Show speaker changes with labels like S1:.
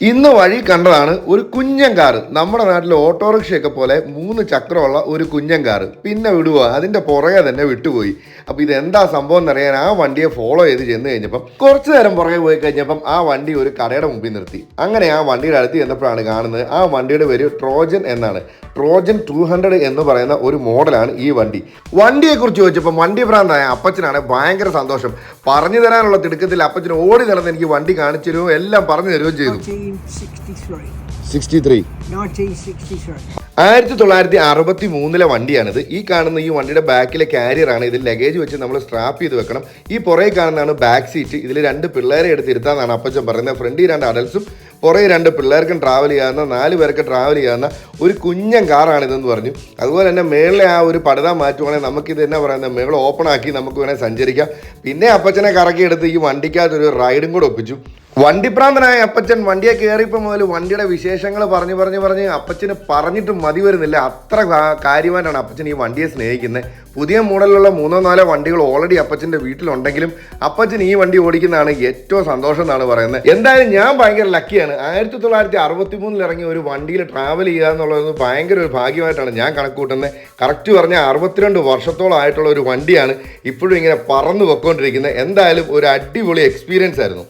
S1: ഇന്ന് വഴി കണ്ടതാണ് ഒരു കുഞ്ഞൻ കാറ് നമ്മുടെ നാട്ടിലെ ഓട്ടോറിക്ഷയൊക്കെ പോലെ മൂന്ന് ചക്രമുള്ള ഒരു കുഞ്ഞൻ കാറ് പിന്നെ വിടുക അതിന്റെ പുറകെ തന്നെ വിട്ടുപോയി. അപ്പോൾ ഇതെന്താ സംഭവം എന്നറിയാൻ ആ വണ്ടിയെ ഫോളോ ചെയ്ത് ചെന്ന് കഴിഞ്ഞപ്പം കുറച്ച് നേരം പുറകെ പോയി കഴിഞ്ഞപ്പം ആ വണ്ടി ഒരു കടയുടെ മുമ്പിൽ നിർത്തി. അങ്ങനെ ആ വണ്ടിയുടെ അടുത്ത് ചെന്നപ്പോഴാണ് കാണുന്നത് ആ വണ്ടിയുടെ പേര് ട്രോജൻ എന്നാണ്. ട്രോജൻ ടു ഹൺഡ്രഡ് എന്ന് പറയുന്ന ഒരു മോഡലാണ് ഈ വണ്ടി. വണ്ടിയെ കുറിച്ച് ചോദിച്ചപ്പോൾ വണ്ടി ഭ്രാന്തായ അപ്പച്ചനാണ് ഭയങ്കര സന്തോഷം. പറഞ്ഞു തരാനുള്ള തിടുക്കത്തിൽ അപ്പച്ചൻ ഓടി നടന്ന് എനിക്ക് വണ്ടി കാണിച്ചു തരുമോ എല്ലാം പറഞ്ഞു തരുകയും ചെയ്തു.
S2: 1963.
S1: Sixty three
S2: 1963.
S1: ആയിരത്തി തൊള്ളായിരത്തി അറുപത്തി മൂന്നിലെ വണ്ടിയാണിത്. ഈ കാണുന്ന ഈ വണ്ടിയുടെ ബാക്കിലെ കാരിയറാണ് ഇതിൽ ലഗേജ് വെച്ച് നമ്മൾ സ്ട്രാപ്പ് ചെയ്ത് വെക്കണം. ഈ പുറകെ കാണുന്നതാണ് ബാക്ക് സീറ്റ് ഇതിൽ രണ്ട് പിള്ളേരെ എടുത്തിരുത്താന്നാണ് അപ്പച്ചൻ പറയുന്നത്. ഫ്രണ്ടിൽ രണ്ട് അഡൽസും പുറകെ രണ്ട് പിള്ളേർക്കും ട്രാവൽ ചെയ്യാവുന്ന നാല് പേർക്ക് ട്രാവൽ ചെയ്യാവുന്ന ഒരു കുഞ്ഞൻ കാറാണിതെന്ന് പറഞ്ഞു. അതുപോലെ തന്നെ മേളിലെ ആ ഒരു പടുത മാറ്റുവാണെങ്കിൽ നമുക്കിത് എന്നാ പറയുന്നത്? മേള ഓപ്പൺ ആക്കി നമുക്ക് വേണേൽ സഞ്ചരിക്കാം. പിന്നെ അപ്പച്ചനെ കറക്കിയെടുത്ത് ഈ വണ്ടിക്കകത്ത് ഒരു റൈഡും കൂടെ ഒപ്പിച്ചു. വണ്ടിപ്രാന്തനായ അപ്പച്ചൻ വണ്ടിയെ കയറിയപ്പോൾ മുതൽ വണ്ടിയുടെ വിശേഷങ്ങൾ പറഞ്ഞു പറഞ്ഞു പറഞ്ഞ് അപ്പച്ചന് പറഞ്ഞിട്ട് മതി വരുന്നില്ല. അത്ര കാര്യമായിട്ടാണ് അപ്പച്ചൻ ഈ വണ്ടിയെ സ്നേഹിക്കുന്നത് പുതിയ മോഡലിലുള്ള മൂന്നോ നാലോ വണ്ടികൾ ഓൾറെഡി അപ്പച്ചന്റെ വീട്ടിലുണ്ടെങ്കിലും അപ്പച്ചൻ ഈ വണ്ടി ഓടിക്കുന്നതാണ് ഏറ്റവും സന്തോഷം എന്നാണ് പറയുന്നത്. എന്തായാലും ഞാൻ ഭയങ്കര ലക്കിയാണ് ആയിരത്തി തൊള്ളായിരത്തി അറുപത്തി മൂന്നിൽ ഇറങ്ങിയ ഒരു വണ്ടിയിൽ ട്രാവൽ ചെയ്യുക എന്നുള്ളത് ഭയങ്കര ഒരു ഭാഗ്യമായിട്ടാണ് ഞാൻ കണക്ക് കൂട്ടുന്നത് കറക്റ്റ് പറഞ്ഞാൽ അറുപത്തിരണ്ട് വർഷത്തോളം ആയിട്ടുള്ള ഒരു വണ്ടിയാണ് ഇപ്പോഴും ഇങ്ങനെ പറന്നു പൊക്കോണ്ടിരിക്കുന്നത് എന്തായാലും ഒരു അടിപൊളി എക്സ്പീരിയൻസ് ആയിരുന്നു.